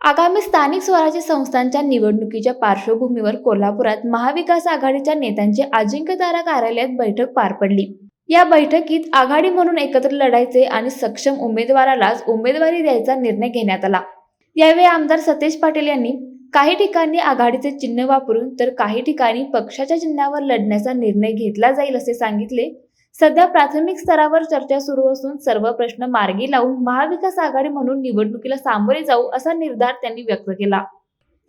आगामी स्थानिक स्वराज्य संस्थांच्या निवडणुकीच्या पार्श्वभूमीवर कोल्हापुरात महाविकास आघाडीच्या नेत्यांची अजिंक्यतारा कार्यालयात बैठक पार पडली. या बैठकीत आघाडी म्हणून एकत्र लढायचे आणि सक्षम उमेदवारालाच उमेदवारी द्यायचा निर्णय घेण्यात आला. यावेळी आमदार सतेज पाटील यांनी काही ठिकाणी आघाडीचे चिन्ह वापरून तर काही ठिकाणी पक्षाच्या चिन्हावर लढण्याचा निर्णय घेतला जाईल असे सांगितले सध्या प्राथमिक स्तरावर चर्चा सुरू असून सर्व प्रश्न मार्गी लावून महाविकास आघाडी म्हणून निवडणुकीला सामोरे जाऊ असा निर्धार त्यांनी व्यक्त केला.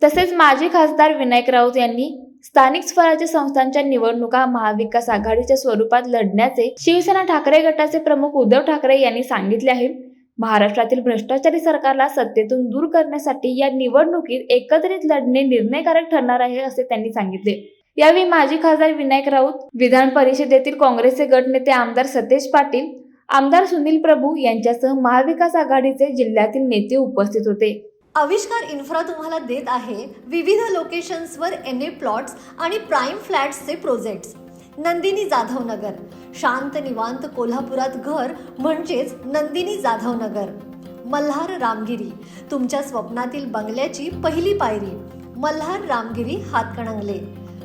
तसेच माजी खासदार विनायक राऊत यांनी स्थानिक स्वराज्य संस्थांच्या निवडणुका महाविकास आघाडीच्या स्वरूपात लढण्याचे शिवसेना ठाकरे गटाचे प्रमुख उद्धव ठाकरे यांनी सांगितले आहे. महाराष्ट्रातील भ्रष्टाचारी सरकारला सत्तेतून दूर करण्यासाठी या निवडणुकीत एकत्रित लढणे निर्णयकारक ठरणार आहे असे त्यांनी सांगितले. यावेळी माजी खासदार विनायक राऊत विधान परिषदेतील काँग्रेसचे गटनेते आमदार सतेज पाटील आमदार सुनील प्रभू यांच्यासह महाविकास आघाडीचे जिल्ह्यातील नेते उपस्थित होते. आविष्कार इन्फ्रा तुम्हाला देत आहे विविध लोकेशन्सवर एन ए प्लॉट्स आणि प्राईम फ्लॅट्सचे प्रोजेक्ट्स. नंदिनी जाधव नगर शांत निवांत कोल्हापुरात घर म्हणजेच नंदिनी जाधव नगर मल्हार रामगिरी. तुमच्या स्वप्नातील बंगल्याची पहिली पायरी. मल्हार रामगिरी हातकणंगले.